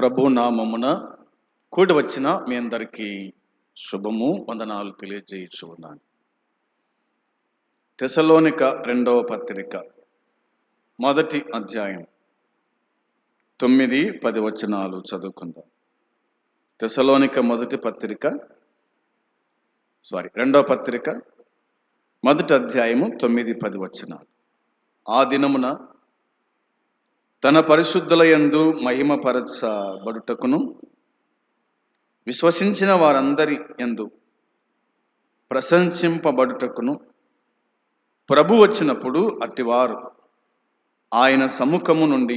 ప్రభు నామమున కూడి వచ్చిన మీ అందరికీ శుభము వందనాలు తెలియజేయచ్చు ఉన్నాను తెసలోనిక రెండవ పత్రిక మొదటి అధ్యాయం తొమ్మిది పది వచనాలు చదువుకుందాం. తెసలోనిక మొదటి పత్రిక సారీ రెండవ పత్రిక మొదటి అధ్యాయము తొమ్మిది పది వచనాలు. ఆ దినమున తన పరిశుద్ధుల యందు మహిమపరచబడుటకును విశ్వసించిన వారందరి యందు ప్రశంసింపబడుటకును ప్రభు వచ్చినప్పుడు అట్టివారు ఆయన సముఖము నుండి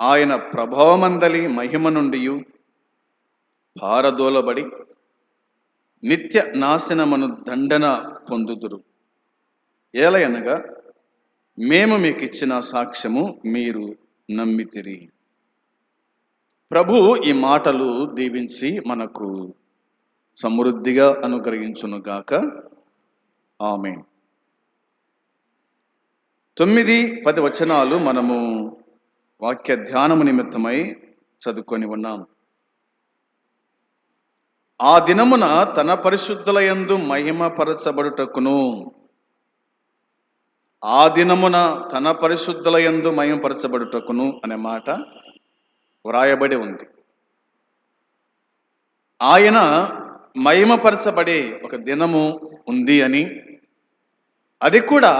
ఆయన ప్రభావమందలి మహిమ నుండి పారదోలబడి నిత్య నాశనమను దండన పొందుదురు. ఏలయనగా మేము మీకు ఇచ్చిన సాక్ష్యము మీరు నమ్మితిరి. ప్రభు ఈ మాటలు దీవించి మనకు సమృద్ధిగా అనుగ్రహించునుగాక ఆమె తొమ్మిది పది వచనాలు మనము వాక్య ధ్యానము నిమిత్తమై చదువుకొని ఉన్నాం. ఆ దినమున తన పరిశుద్ధులయందు మహిమపరచబడుటకును ఆ దినమున తన పరిశుద్ధుల యందు మయంపరచబడుటకును అనే మాట వ్రాయబడి ఉంది. ఆయన మహిమపరచబడే ఒక దినము ఉంది అని అది కూడా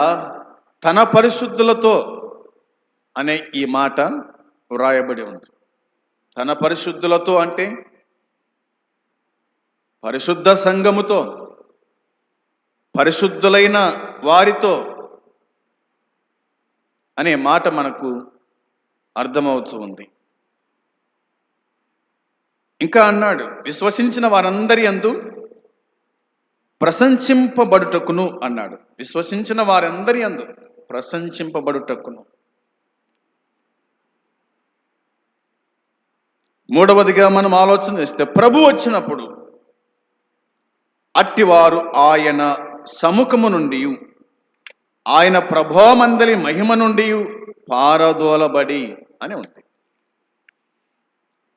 తన పరిశుద్ధులతో అనే ఈ మాట వ్రాయబడి ఉంది. తన పరిశుద్ధులతో అంటే పరిశుద్ధ సంఘముతో పరిశుద్ధులైన వారితో అనే మాట మనకు అర్థమవుతూ ఉంది. ఇంకా అన్నాడు విశ్వసించిన వారందరి అందు ప్రశంసింపబడుటకును అన్నాడు. విశ్వసించిన వారందరి అందు ప్రశంసింపబడుటకును. మూడవదిగా మనం ఆలోచన చేస్తే ప్రభు వచ్చినప్పుడు అట్టివారు ఆయన సముఖము నుండి ఆయన ప్రభోమందలి మహిమ నుండి పారదోలబడి అని ఉంది.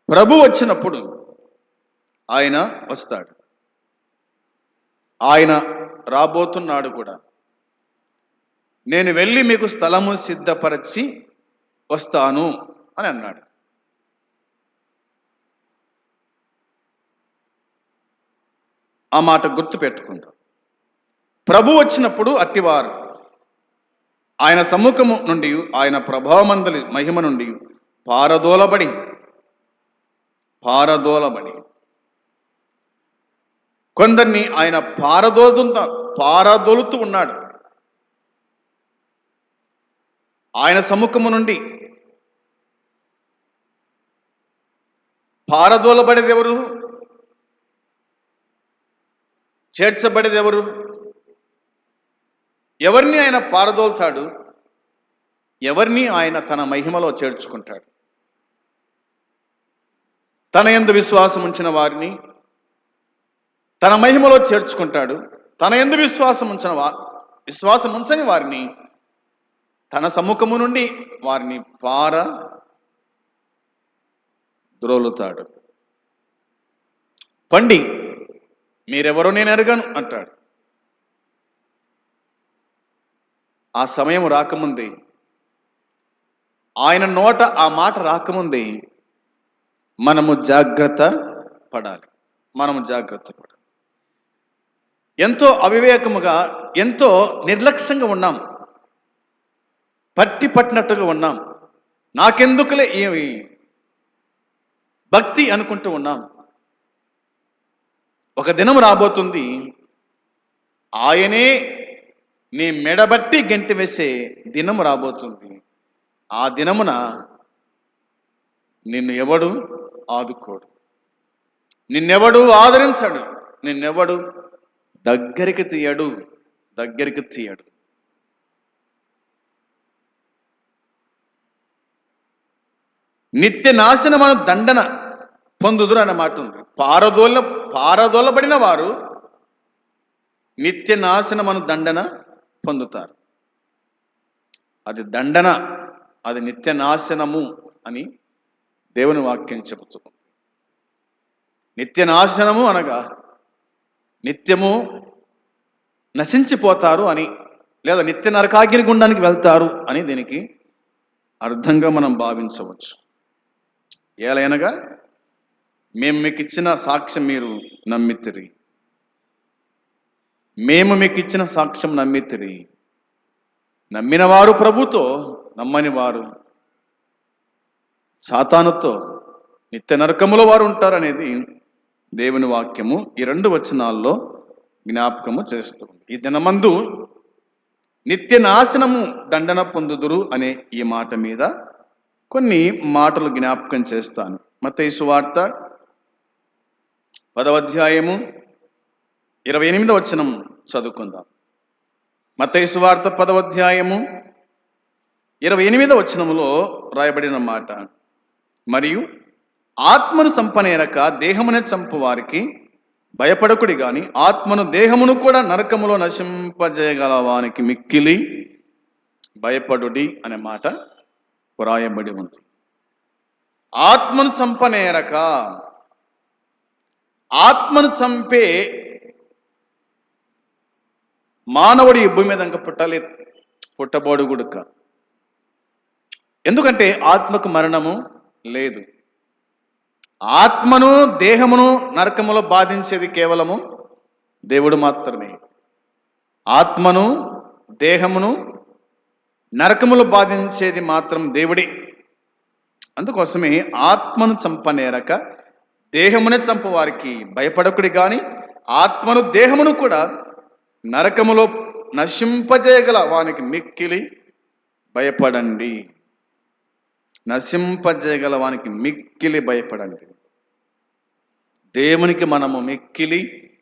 ప్రభు వచ్చినప్పుడు ఆయన వస్తాడు. ఆయన రాబోతున్నాడు కూడా. నేను వెళ్ళి మీకు స్థలము సిద్ధపరచి వస్తాను అని అన్నాడు. ఆ మాట గుర్తు పెట్టుకుందాం ప్రభు వచ్చినప్పుడు అట్టివారు ఆయన సమ్ముఖము నుండి ఆయన ప్రభావమందలి మహిమ నుండి పారదోలబడి పారదోలబడి. కొందరిని ఆయన పారదోలుతా పారదోలుతూ ఉన్నాడు. ఆయన సముఖము నుండి పారదోలబడేది ఎవరు చేర్చబడేది ఎవరు ఎవరిని ఆయన పారదోలుతాడు? ఎవరిని ఆయన తన మహిమలో చేర్చుకుంటాడు? తన ఎందు విశ్వాసం ఉంచిన వారిని తన మహిమలో చేర్చుకుంటాడు. తన ఎందు విశ్వాసం ఉంచిన వా విశ్వాసం ఉంచని వారిని తన సముఖము నుండి వారిని పార ద్రోలుతాడు. పండి మీరెవరో నేను ఎరగను అంటాడు. ఆ సమయం రాకముందే. ఆయన నోట ఆ మాట రాకముందే మనము జాగ్రత్త పడాలి. మనము జాగ్రత్త పడాలి. ఎంతో అవివేకముగా ఎంతో నిర్లక్ష్యంగా ఉన్నాం. పట్టి పట్టినట్టుగా ఉన్నాం. నాకెందుకులే ఏమి? భక్తి అనుకుంటూ ఉన్నాం. ఒక దినం రాబోతుంది. ఆయనే నీ మెడబట్టి గంటి వేసే దినం రాబోతుంది. ఆ దినమున నిన్ను ఎవడు ఆదుకోడు. నిన్నెవడు ఆదరించడు. నిన్నెవడు దగ్గరికి తీయడు. దగ్గరికి తీయడు. నిత్య నాశనమైన దండన పొందుదురు అన్న మాట ఉంది. పారదోల పారదోలబడిన వారు నిత్య నాశనమను దండన పొందుతారు. అది దండన అది నిత్య నాశనము అని దేవుని వాక్యం చెబుతుంది. నిత్య నాశనము అనగా నిత్యము నశించిపోతారు అని లేదా నిత్య నరకాగ్ని గుండానికి వెళ్తారు అని దీనికి అర్థంగా మనం భావించవచ్చు. ఏలైనగా మేము మీకు ఇచ్చిన సాక్ష్యం మీరు నమ్మితిరి. మేము మీకు ఇచ్చిన సాక్ష్యం నమ్మితిరి. నమ్మిన వారు ప్రభుతో నమ్మని వారు సాతానుతో నిత్య నరకములో వారు ఉంటారనేది దేవుని వాక్యము. ఈ రెండు వచనాల్లో జ్ఞాపకము చేస్తుంది. ఈ దినమందు నిత్య నాశనము దండన పొందుదురు అనే ఈ మాట మీద కొన్ని మాటలు జ్ఞాపకం చేస్తాను. మత్తయి వార్త పదవ అధ్యాయము ఇరవై ఎనిమిది వచనం చదువుకుందాం. మతైసు వార్త పదవ అధ్యాయము ఇరవై ఎనిమిదవ వచనములో రాయబడిన మాట. మరియు ఆత్మను సంపనేరక దేహమునే చంపు వారికి భయపడకుడి గాని ఆత్మను దేహమును కూడా నరకములో నశింపజేయగల వానికి మిక్కిలి భయపడుడి అనే మాట వ్రాయబడి ఉంది. ఆత్మను చంపనేరక ఆత్మను చంపే మానవుడు ఈ భూమి మీద ఇంకా పుట్టలేదు పుట్టబోడు గుడుక. ఎందుకంటే ఆత్మకు మరణము లేదు. ఆత్మను దేహమును నరకములో బాధించేది కేవలము దేవుడు మాత్రమే. ఆత్మను దేహమును నరకములు బాధించేది మాత్రం దేవుడే. అందుకోసమే ఆత్మను చంపనేరక దేహమునే చంపు వారికి భయపడకుడి కానీ ఆత్మను దేహమును కూడా నరకములో నశింపజేయగల వానికి మిక్కిలి భయపడండి. నశింపజేయగల వానికి మిక్కిలి భయపడండి. దేవునికి మనము మిక్కిలి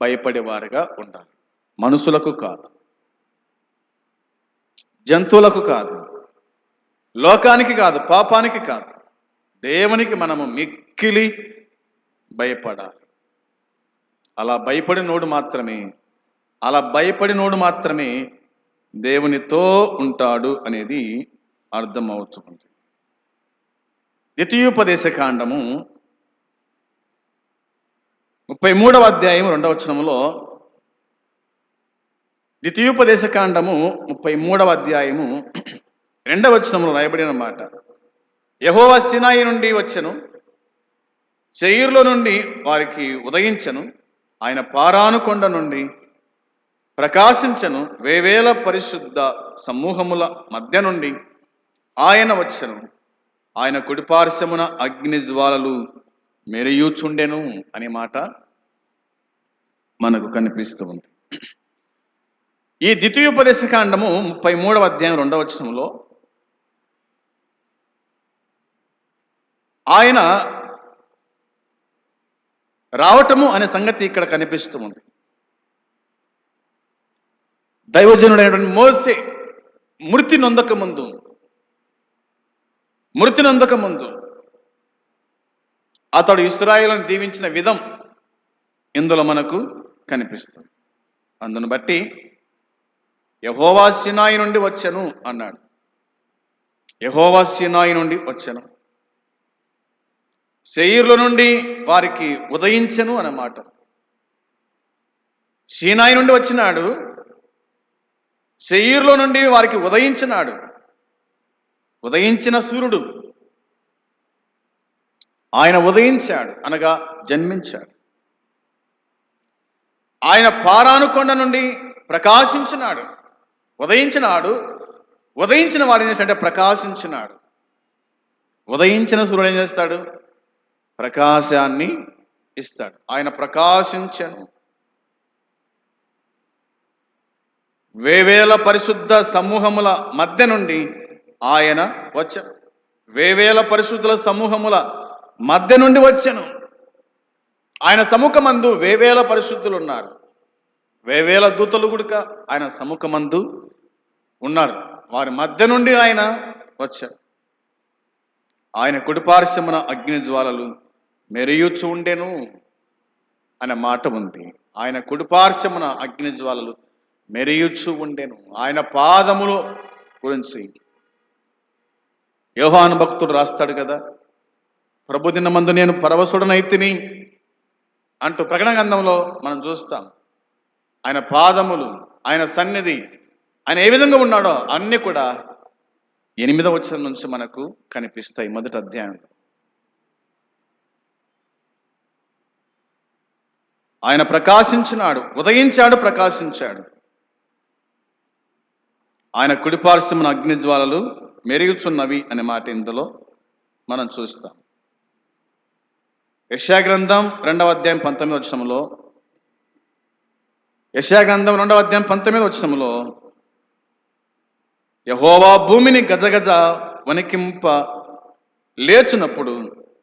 భయపడేవారుగా ఉండాలి. మనుషులకు కాదు. జంతువులకు కాదు. లోకానికి కాదు పాపానికి కాదు. దేవునికి మనము మిక్కిలి భయపడాలి. అలా భయపడినోడు మాత్రమే అలా భయపడినోడు మాత్రమే దేవునితో ఉంటాడు అనేది అర్థమవుతుంది. ద్వితీయోపదేశ కాండము ముప్పై మూడవ అధ్యాయం రెండవ వచనములో ద్వితీయోపదేశ కాండము ముప్పై మూడవ అధ్యాయము రెండవ వచనములో రాయబడిన మాట యహోవా సినాయి నుండి వచ్చెను శరీరులో నుండి వారికి ఉదయించను ఆయన పారానుకొండ నుండి ప్రకాశించను వేవేల పరిశుద్ధ సమూహముల మధ్య నుండి ఆయన వచ్చను. ఆయన కుడిపార్శ్వమున అగ్ని జ్వాలలు మెరియూచుండెను అనే మాట మనకు కనిపిస్తూ ఉంది. ఈ ద్వితీయోపదేశ కాండము ముప్పై మూడవ అధ్యాయం రెండవ వచనంలో ఆయన రావటము అనే సంగతి ఇక్కడ కనిపిస్తూ ఉంది. దైవజనుడైనటువంటి మోసే మృతి నొందక ముందు మృతి నొందక ముందు అతడు ఇస్రాయిలను దీవించిన విధం ఇందులో మనకు కనిపిస్తుంది. అందును బట్టి యహోవా సినాయి నుండి వచ్చను అన్నాడు. యహోవా సినాయి నుండి వచ్చను. శరీర్ల నుండి వారికి ఉదయించను అన్నమాట. సీనాయి నుండి వచ్చినాడు శరీరులో నుండి వారికి ఉదయించినాడు. ఉదయించిన సూర్యుడు ఆయన ఉదయించాడు అనగా జన్మించాడు. ఆయన పారానుకొండ నుండి ప్రకాశించినాడు. ఉదయించినాడు ఉదయించిన వాడు ఏం చేస్తాడంటే ప్రకాశించినాడు. ఉదయించిన సూర్యుడు ఏం చేస్తాడు? ప్రకాశాన్ని ఇస్తాడు. ఆయన ప్రకాశించను. వేవేల పరిశుద్ధ సమూహముల మధ్య నుండి ఆయన వచ్చను వేవేల పరిశుద్ధుల సమూహముల మధ్య నుండి వచ్చను. ఆయన సముఖమందు వేవేల పరిశుద్ధులు ఉన్నారు. వేవేల దూతలు గుడుక ఆయన సముఖమందు ఉన్నారు. వారి మధ్య నుండి ఆయన వచ్చారు ఆయన కుడిపార్శ్వమున అగ్ని జ్వాలలు మెరియుచు ఉండెను అనే మాట ఉంది. ఆయన కుడిపార్శ్వమున అగ్ని జ్వాలలు మెరియుచు ఉండెను. ఆయన పాదములు గురించి యోహాను భక్తుడు రాస్తాడు కదా ప్రభుదిన మందు నేను పరవశుడనైతిని అంటూ ప్రకటన గంధంలో మనం చూస్తాం. ఆయన పాదములు ఆయన సన్నిధి ఆయన ఏ విధంగా ఉన్నాడో అన్నీ కూడా ఎనిమిదవ వచ్చిన నుంచి మనకు కనిపిస్తాయి మొదటి అధ్యాయంలో. ఆయన ప్రకాశించినాడు ఉదయించాడు ప్రకాశించాడు. ఆయన కుడిపార్శ్వమున అగ్నిజ్వాలలు మెరుగుచున్నవి అనే మాట ఇందులో మనం చూస్తాం. యశాగ్రంథం రెండవ అధ్యాయం పంతొమ్మిది వచ్చంలో యశాగ్రంథం రెండవ అధ్యాయం పంతొమ్మిది వచ్చంలో యహోవా భూమిని గజగజ వణికింప లేచినప్పుడు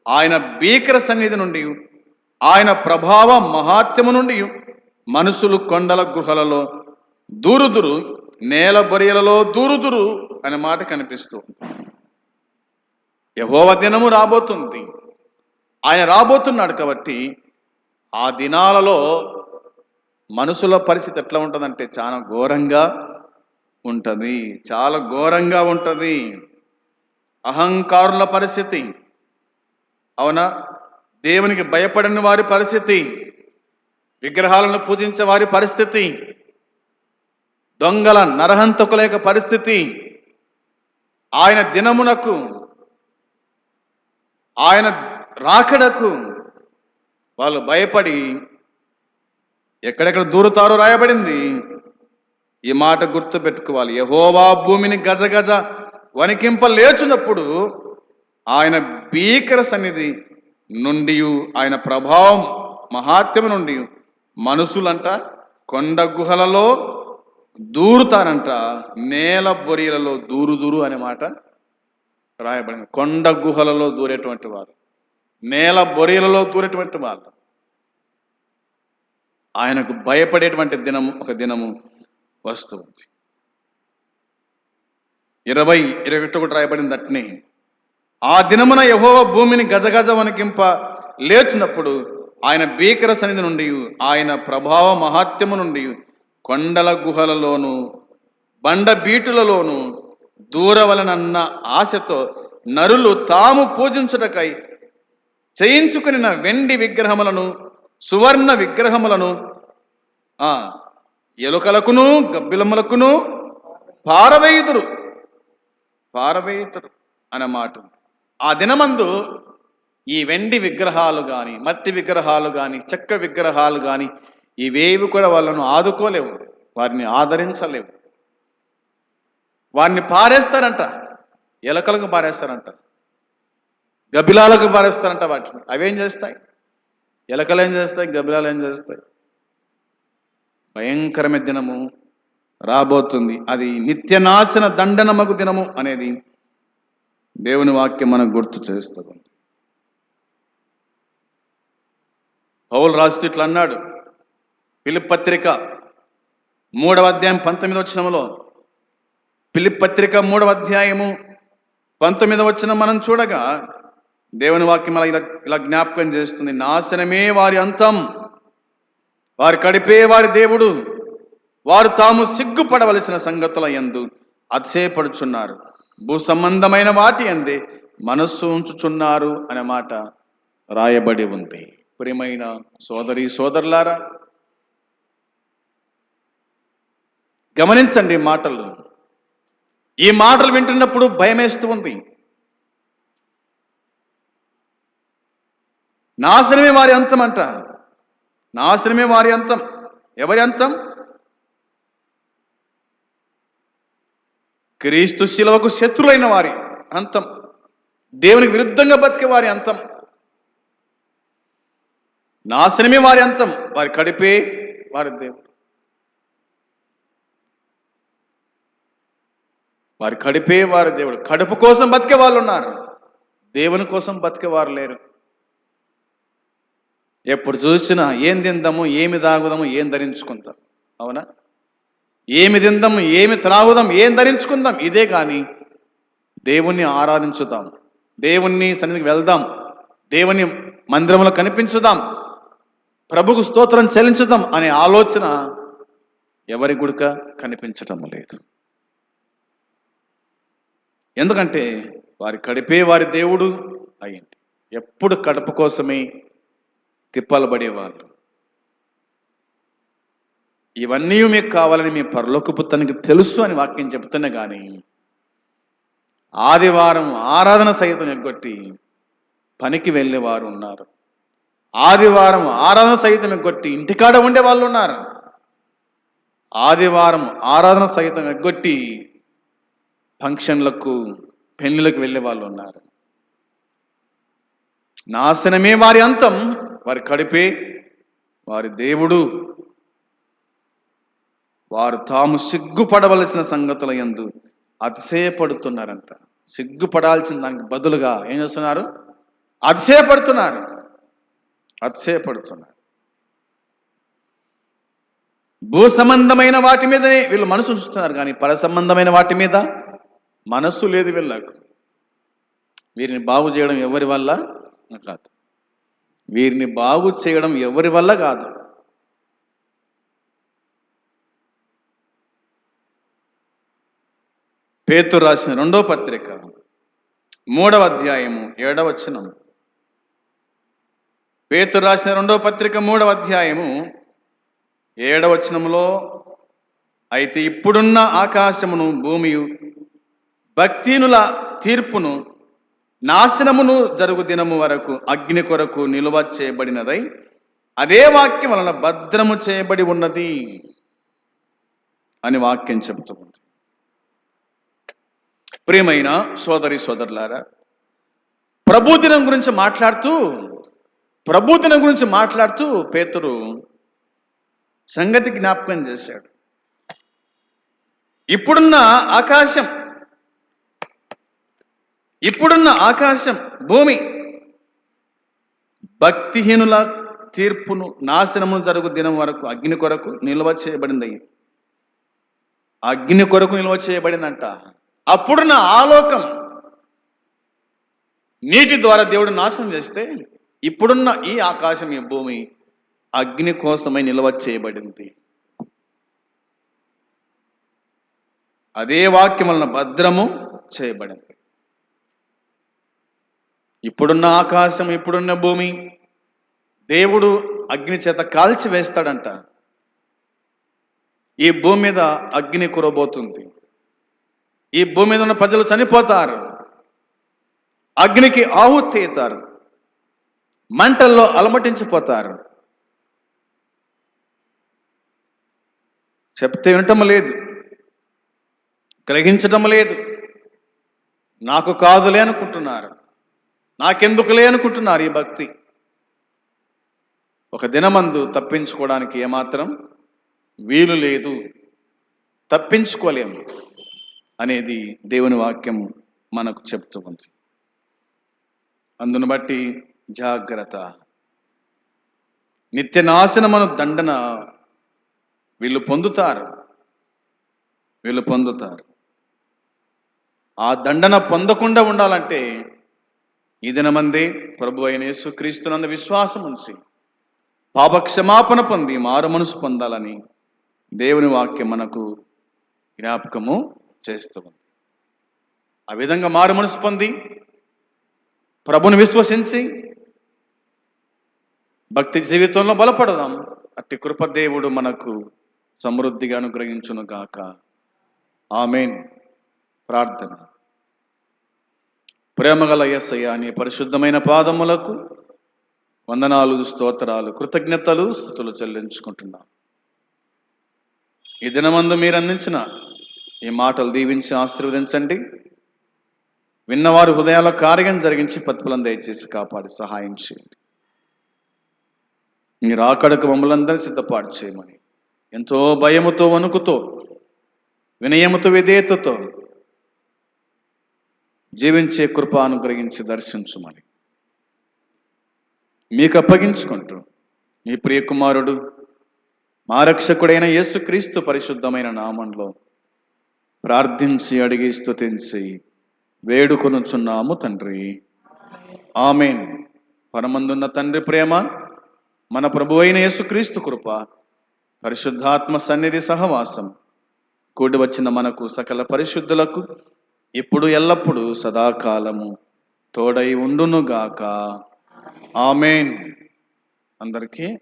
ఆయన భీకర సన్నిధి నుండి ఆయన ప్రభావ మహాత్యము నుండి మనుషులు కొండల గుహలలో దూరుదురు నేల బొరియలలో దూరుదురు అనే మాట కనిపిస్తూ యహోవ దినము రాబోతుంది. ఆయన రాబోతున్నాడు కాబట్టి ఆ దినాలలో మనుషుల పరిస్థితి ఎట్లా ఉంటుందంటే చాలా ఘోరంగా ఉంటుంది. చాలా ఘోరంగా ఉంటుంది. అహంకారుల పరిస్థితి. అవునా? దేవునికి భయపడని వారి పరిస్థితి. విగ్రహాలను పూజించే వారి పరిస్థితి. దొంగల నరహంతకుల యొక్క పరిస్థితి ఆయన దినమునకు ఆయన రాకడకు వాళ్ళు భయపడి ఎక్కడెక్కడ దూరుతారో రాయబడింది. ఈ మాట గుర్తు పెట్టుకోవాలి. యహోవా భూమిని గజగజ వణికింప లేచున్నప్పుడు ఆయన భీకర సన్నిధి నుండి ఆయన ప్రభావం మహాత్యము నుండి మనుషులంట కొండ గుహలలో దూరుతానంట నేల బొరియలలో దూరు దూరు అనే మాట రాయబడింది. కొండ గుహలలో దూరేటువంటి వారు నేల బొరియలలో దూరేటువంటి వాళ్ళు. ఆయనకు భయపడేటువంటి దినము ఒక దినము వస్తుంది ఇరవై ఇరవై ఒకటి ఒకటి రాయబడింది అట్నే ఆ దినమున యహోవ భూమిని గజగజ వణికింప లేచినప్పుడు ఆయన భీకర సన్నిధి నుండి ఆయన ప్రభావ మహాత్యము నుండి కొండల గుహలలోను బండ బీటులలోను దూరవలనన్న ఆశతో నరులు తాము పూజించుటకై చేయించుకుని వెండి విగ్రహములను సువర్ణ విగ్రహములను ఆ ఎలుకలకును గబ్బిలములకును పారవేయుదురు. పారవేయుదురు అనే మాట ఆ దినమందు ఈ వెండి విగ్రహాలు కానీ మట్టి విగ్రహాలు కానీ చెక్క విగ్రహాలు కానీ ఇవేవి కూడా వాళ్ళను ఆదుకోలేవు. వారిని ఆదరించలేవు. వారిని పారేస్తారంట. ఎలకలకు పారేస్తారంట. గబిలాలకు పారేస్తారంట వాటిని. అవేం చేస్తాయి? ఎలకలు ఏం చేస్తాయి? గబిలాలు ఏం చేస్తాయి? భయంకరమైన దినము రాబోతుంది. అది నిత్యనాశన దండనమకు దినము అనేది దేవుని వాక్యం మనకు గుర్తు చేస్తుంది. పౌలు రాస్తూ ఇట్లా అన్నాడు. పిలిప్ పత్రిక మూడవ అధ్యాయం పంతొమ్మిది వచ్చినములో పిలిప్ పత్రిక మూడవ అధ్యాయము పంతొమ్మిదవ వచ్చిన మనం చూడగా దేవుని వాక్యం అలా ఇలా ఇలా జ్ఞాపకం చేస్తుంది. నాశనమే వారి అంతం వారి కడిపే వారి దేవుడు వారు తాము సిగ్గుపడవలసిన సంగతుల ఎందు అతిశయపడుచున్నారు. భూ సంబంధమైన వాటి ఎందే మనస్సు ఉంచుచున్నారు అనే మాట రాయబడి ఉంది. ప్రియమైన సోదరి సోదరులారా గమనించండి మాటలు. ఈ మాటలు వింటున్నప్పుడు భయమేస్తూ ఉంది. నాశనమే వారి అంతం అంట. నాశనమే వారి అంతం. ఎవరి అంతం? క్రీస్తు శిలవకు శత్రులైన వారి అంతం. దేవునికి విరుద్ధంగా బతికే వారి అంతం. నాశనమే వారి అంతం. వారి కడిపే వారి దేవుడు. వారు కడిపేవారు దేవుడు. కడుపు కోసం బతికే వాళ్ళు ఉన్నారు దేవుని కోసం బతికే వారు లేరు. ఎప్పుడు చూసినా ఏం తిందాము ఏమి తాగుదాము ఏం ధరించుకుందాం. అవునా? ఏమి తిందాము ఏమి త్రాగుదాం ఏం ధరించుకుందాం? ఇదే కానీ దేవుణ్ణి ఆరాధించుదాం. దేవుణ్ణి సన్నిధికి వెళ్దాం. దేవుని మందిరంలో కనిపించుదాం. ప్రభుకు స్తోత్రం చెల్లించుదాం అనే ఆలోచన ఎవరి గుడిక కనిపించటం లేదు. ఎందుకంటే వారి కడిపే వారి దేవుడు అయింది ఎప్పుడు కడుపు కోసమే తిప్పలు పడేవాళ్ళు ఇవన్నీ మీకు కావాలని మీ పరలోకపు తనకి తెలుసు అని వాక్యం చెప్తున్నా కానీ ఆదివారం ఆరాధన సహితం ఎగ్గొట్టి పనికి వెళ్ళేవారు ఉన్నారు. ఆదివారం ఆరాధన సహితం ఎగ్గొట్టి ఇంటికాడ ఉండే వాళ్ళు ఉన్నారు. ఆదివారం ఆరాధన సహితం ఎగ్గొట్టి ఫంక్షన్లకు పెళ్ళిళ్ళకు వెళ్ళే వాళ్ళు ఉన్నారు. నాశనమే వారి అంతం వారి కడిపే వారి దేవుడు. వారు తాము సిగ్గుపడవలసిన సంగతుల ఎందు అతిశయపడుతున్నారంట. సిగ్గుపడాల్సిన దానికి బదులుగా ఏం చేస్తున్నారు? అతిశయపడుతున్నారు. అతిశయపడుతున్నారు. భూ సంబంధమైన వాటి మీదనే వీళ్ళు మనసు ఉంచుతున్నారు కానీ పర సంబంధమైన వాటి మీద మనస్సు లేదు వీళ్ళకు. వీరిని బాగు చేయడం ఎవరి వల్ల? కాదు. వీరిని బాగు చేయడం ఎవరి వల్ల కాదు? పేతు రాసిన రెండో పత్రిక మూడవ అధ్యాయము ఏడవచనం పేతు రాసిన రెండో పత్రిక మూడవ అధ్యాయము ఏడవచనములో అయితే ఇప్పుడున్న ఆకాశమును భూమియు భక్తినుల తీర్పును నాశనమును జరుగు దినము వరకు అగ్ని కొరకు నిలువ చేయబడినదై అదే వాక్యం వలన భద్రము చేయబడి ఉన్నది అని వాక్యం చెబుతూ ఉంది. ప్రియమైన సోదరి సోదరులారా ప్రభు దినం గురించి మాట్లాడుతూ ప్రభుదినం గురించి మాట్లాడుతూ పేతురు సంగతి జ్ఞాపకం చేశాడు. ఇప్పుడున్న ఆకాశం ఇప్పుడున్న ఆకాశం భూమి. భక్తిహీనుల తీర్పును నాశనము జరుగు దినం వరకు అగ్ని కొరకు నిల్వ చేయబడింది. అగ్ని కొరకు నిల్వ చేయబడిందంట. అప్పుడున్న ఆలోకం నీటి ద్వారా దేవుడు నాశనం చేస్తే ఇప్పుడున్న ఈ ఆకాశం ఈ భూమి అగ్ని కోసమై నిల్వ చేయబడింది. అదే వాక్యం వలన భద్రము చేయబడింది. ఇప్పుడున్న ఆకాశం ఇప్పుడున్న భూమి. దేవుడు అగ్ని చేత కాల్చి వేస్తాడంట. ఈ భూమి మీద అగ్ని కురబోతుంది. ఈ భూమి మీద ఉన్న ప్రజలు చనిపోతారు. అగ్నికి ఆహుతి అవుతారు మంటల్లో అలమటించిపోతారు. చెప్తే వినటం లేదు. గ్రహించటం లేదు. నాకు కాదులే అనుకుంటున్నారు. నాకెందుకులే అనుకుంటున్నారు ఈ భక్తి? ఒక దినమందు తప్పించుకోవడానికి ఏమాత్రం వీలు లేదు. తప్పించుకోలేము అనేది దేవుని వాక్యం మనకు చెప్తూ ఉంది. అందును బట్టి జాగ్రత్త. నిత్య నాశనమను దండన వీళ్ళు పొందుతారు. వీళ్ళు పొందుతారు. ఆ దండన పొందకుండా ఉండాలంటే ఈ దినమందే ప్రభు అయిన యేసుక్రీస్తునందు విశ్వాసం ఉంచి పాపక్షమాపణ పొంది మారు మనసు పొందాలని దేవుని వాక్యం మనకు జ్ఞాపకము చేస్తూ ఉంది. ఆ విధంగా మారు మనసు పొంది ప్రభుని విశ్వసించి భక్తి జీవితంలో బలపడదాం. అట్టి కృప దేవుడు మనకు సమృద్ధిగా అనుగ్రహించును గాక. ఆమెన్. ప్రార్థన. ప్రేమగల ఎస్సయ్య నీ పరిశుద్ధమైన పాదములకు వందనాలు స్తోత్రాలు కృతజ్ఞతలు స్థుతులు చెల్లించుకుంటున్నాం. ఈ దినమందు మీరు అందించిన ఈ మాటలు దీవించి ఆశీర్వదించండి. విన్నవారు హృదయాల కార్యం జరిగించి ప్రతిఫలం దయచేసి కాపాడి సహాయం చేయండి. మీరు ఆకడకు మమ్మలందరినీ సిద్ధపాటు చేయమని ఎంతో భయముతో వణుకుతో వినయముతో విధేయతతో జీవించే కృప అనుగ్రహించి దర్శించుమని. మీకు అప్పగించుకుంటూ మీ ప్రియకుమారుడు మా రక్షకుడైన యేసుక్రీస్తు పరిశుద్ధమైన నామంలో ప్రార్థించి అడిగి స్తుతించి వేడుకొనుచున్నాము తండ్రి. ఆమెన్. పరమందున్న తండ్రి ప్రేమ మన ప్రభు అయిన యేసుక్రీస్తు కృప పరిశుద్ధాత్మ సన్నిధి సహవాసం కూడి వచ్చిన మనకు సకల పరిశుద్ధులకు ఇప్పుడు ఎల్లప్పుడూ సదాకాలము తోడై ఉండునుగాక. ఆమెన్. అందరికీ